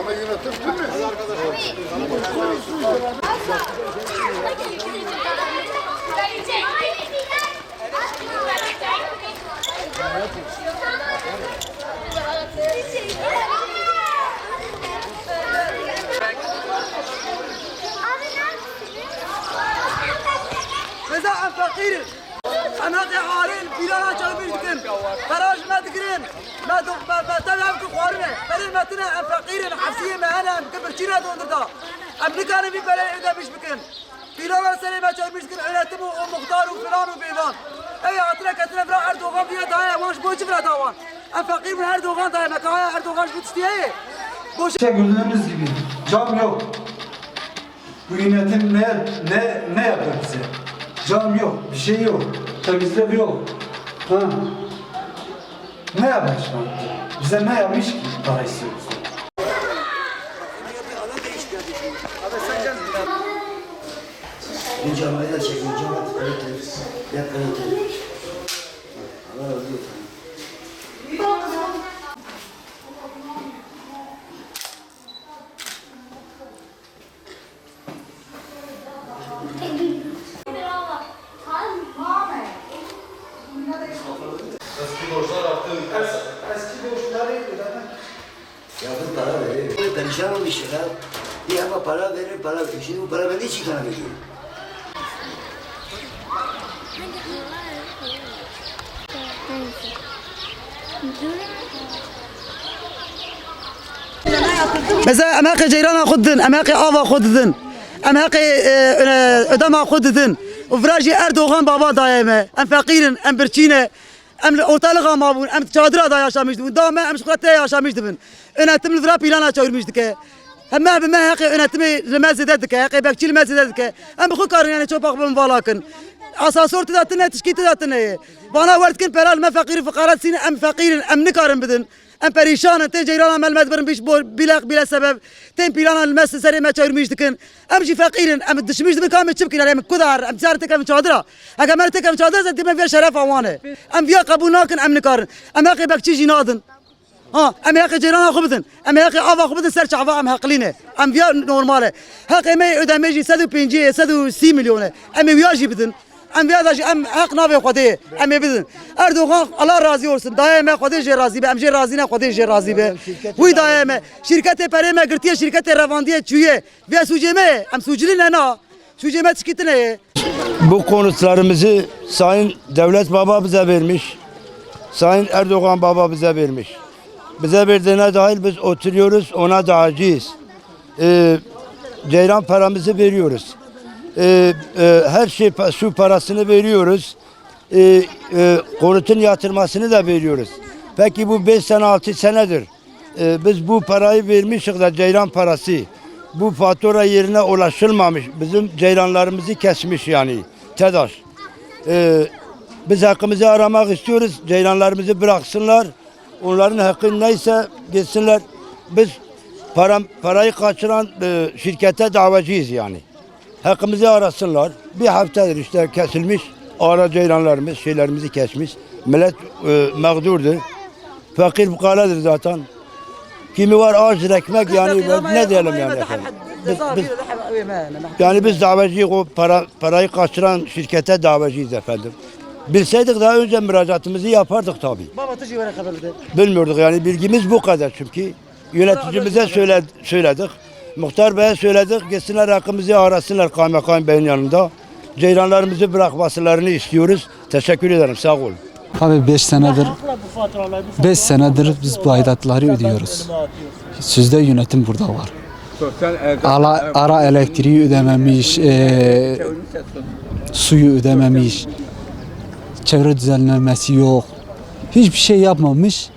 Ama yönetim değil mi? Reza em fakir. Em haqi alin pilana çavir dikin. Baraj me dikirin. Me do me me tabi ku xwarine. Berin metine em fakirin hafsiye me hene em kibir çira dondurda. Em nikane bir bele ödemiş bikin. Pilana seni me çavir dikin. Yönetim o muhtar u filan u bevan. Ey hatire ketine vra Erdoğan diye daya wanş boçu vra davan. Em fakir bir Erdoğan daya me kaya Erdoğan bu tiştiye. Boş İşte gördüğünüz gibi cam yok. Bu yönetim ne, ne, ne yapar bize? Cam yok, bir şey yok, temizlik yok. Ha. Ne yapar şu an? Bize ne yapmış ki para istiyoruz? Bir camayı da çekin. Cama kalite. Ya kalite. Allah Ya bu para verir. Perişan olmuş ya. Bir ama para verir, para verir. Şimdi bu para bende için kana veriyor. Mesela em haqqi ceyrana xud din, em haqqi ava xud din, em haqqi ödema xud din. U virajî Erdoğan baba daye me. Em fakirin, em birçîne. Em ortalık ama bu, em çadırda yaşamıştı bu, daha em şükürette yaşamıştı bu. Önetim lira plana çağırmıştı ki. Hem ben ben hakkı yönetimi lemez ederdik, hakkı bekçil lemez ederdik. Hem bu karın yani çok bakmam valakin. Asasör tüdatı ne, tişki tüdatı ne. وأنا ورد كن بلال ما فقير فقرات سين أم فقير أم نكارن بدن. أم بريشان تن جيران مال برن بيش بول بلا بلا سبب. تن بيلان المس سري ما تشير ميش دكن. أم جي فقير أم دش ميش دكن كامل تشبكي يعني عليهم كدار أم زارتك ام چادرا اگر مرتك ام چادر زت ما في شرف وانه أم بيا قبول ناكن أم نكارن. أم أخي بكچي جي نادن. ها أم أخي جيران خبدن أم أخي عفا خبدن سرش عفا أم حقلينه أم بيا نورماله. حقي ما يعود أم يجي 150 130 مليون أم وياجي بدن. Em viya da jî em haq navê Xwedê. Em ê bidin. Erdoğan Allah razı olsun. Dayê me Xwedê jê razî be. Em jê razî ne Xwedê jê razî be. Wî dayê me şirketê perê me girtiye şirketê revandiye çûye. Viya sucê me em sucilî ne na. Sucê me tişkîtine ye. Bu konutlarımızı Sayın Devlet Baba bize vermiş. Sayın Erdoğan Baba bize vermiş. Bize verdiğine dahil biz oturuyoruz, ona da aciz. Ee, ceyran paramızı veriyoruz. Ee, e, her şey su parasını veriyoruz. Ee, e, konutun yatırmasını da veriyoruz. Peki bu 5 sene 6 senedir. Ee, biz bu parayı vermişiz da ceyran parası. Bu fatura yerine ulaşılmamış. Bizim ceyranlarımızı kesmiş yani. TEDAŞ. Ee, biz hakkımızı aramak istiyoruz. Ceylanlarımızı bıraksınlar. Onların hakkı neyse gitsinler. Biz param, parayı kaçıran e, şirkete davacıyız yani. Hakkımızı arasınlar. Bir haftadır işte kesilmiş. Ara ceylanlarımız şeylerimizi kesmiş. Millet e, mağdurdur. Fakir fukaradır zaten. Kimi var ağaç ekmek yani ne diyelim yani efendim. Biz, biz, yani biz davacıyız o para, parayı kaçıran şirkete davacıyız efendim. Bilseydik daha önce müracaatımızı yapardık tabii. Baba tuşu vere kabul Bilmiyorduk yani bilgimiz bu kadar çünkü. Yöneticimize söyle, söyledik. Muhtar Bey'e söyledik. Gitsinler hakkımızı arasınlar kaymakam beyin yanında. Ceylanlarımızı bırakmasılarını istiyoruz. Teşekkür ederim. Sağ olun. Abi 5 senedir 5 senedir biz bu aidatları ödüyoruz. Sizde yönetim burada var. Ara, ara elektriği ödememiş, eee, suyu ödememiş, çevre düzenlemesi yok. Hiçbir şey yapmamış.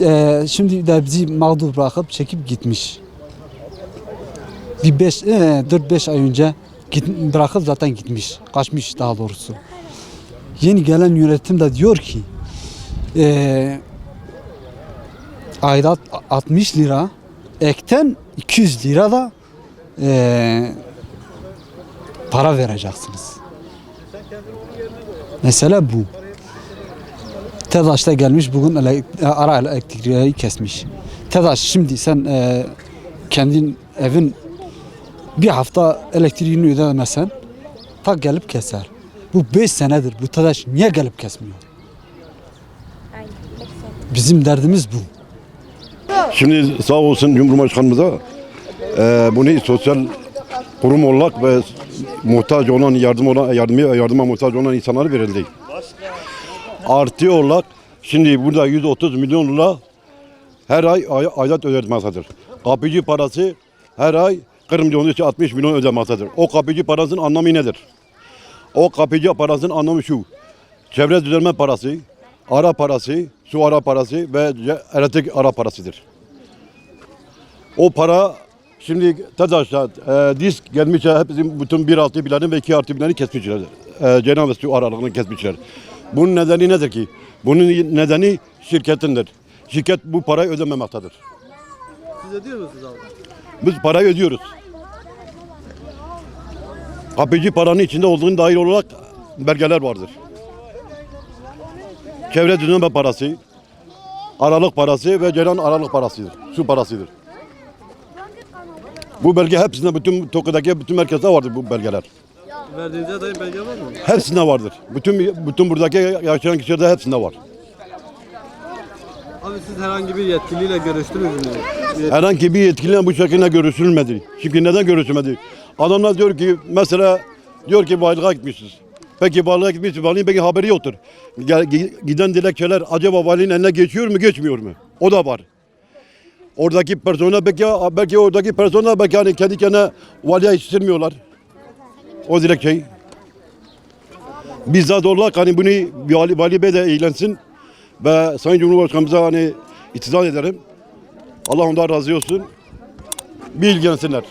Eee, şimdi de bizi mağdur bırakıp çekip gitmiş. Bir 5 4-5 ay önce git, bırakıp zaten gitmiş. Kaçmış daha doğrusu. Yeni gelen yönetim de diyor ki eee aidat 60 lira ekten 200 lira da eee, para vereceksiniz. Mesele bu. TEDAŞ'ta gelmiş bugün ele- ara elektriği kesmiş. TEDAŞ şimdi sen e, kendin evin bir hafta elektriğini ödemesen tak gelip keser. Bu 5 senedir bu TEDAŞ niye gelip kesmiyor? Bizim derdimiz bu. Şimdi sağ olsun Cumhurbaşkanımıza e, bunu sosyal kurum olarak ve muhtaç olan yardım olan yardıma, yardıma muhtaç olan insanlara verildi. Artı olarak şimdi burada 130 milyon lira her ay, aidat ödetmektedir. Kapıcı parası her ay 40 milyon için 60 milyon ödemektedir. O kapıcı parasının anlamı nedir? O kapıcı parasının anlamı şu. Çevre düzenleme parası, ara parası, su ara parası ve elektrik ara parasıdır. O para şimdi TEDAŞ'ta e, disk gelmiş hepsinin bütün bir artı bilerini ve iki artı bilerini kesmişler. E, Cenab-ı su aralığını kesmişler. Bunun nedeni nedir ki? Bunun nedeni şirketindir. Şirket bu parayı ödememektedir. Siz ödüyor musunuz abi? Biz parayı ödüyoruz. Kapıcı paranın içinde olduğunu dair olarak belgeler vardır. Çevre düzenleme parası, aralık parası ve ceylan aralık parasıdır. Su parasıdır. Bu belge hepsinde bütün Tokyo'daki bütün merkezde vardır bu belgeler. Verdiğinize dair belge var mı? Hepsinde vardır. Bütün bütün buradaki yaşayan kişilerde hepsinde var. Abi siz herhangi bir yetkiliyle görüştünüz mü? Yet- Herhangi bir yetkiliyle bu şekilde görüşülmedi. Çünkü neden görüşülmedi? Adamlar diyor ki mesela diyor ki balığa gitmişiz. Peki balığa gitmişiz. Balığın peki haberi yoktur. Giden dilekçeler acaba balığın eline geçiyor mu geçmiyor mu? O da var. Oradaki persona belki, belki oradaki persona belki hani kendi kendine valiye yetiştirmiyorlar. O dilekçeyi. Bizzat olarak hani bunu vali, vali bey de eğlensin. Ve Sayın Cumhurbaşkanımıza hani itizam ederim. Allah ondan razı olsun. Bir ilgilensinler.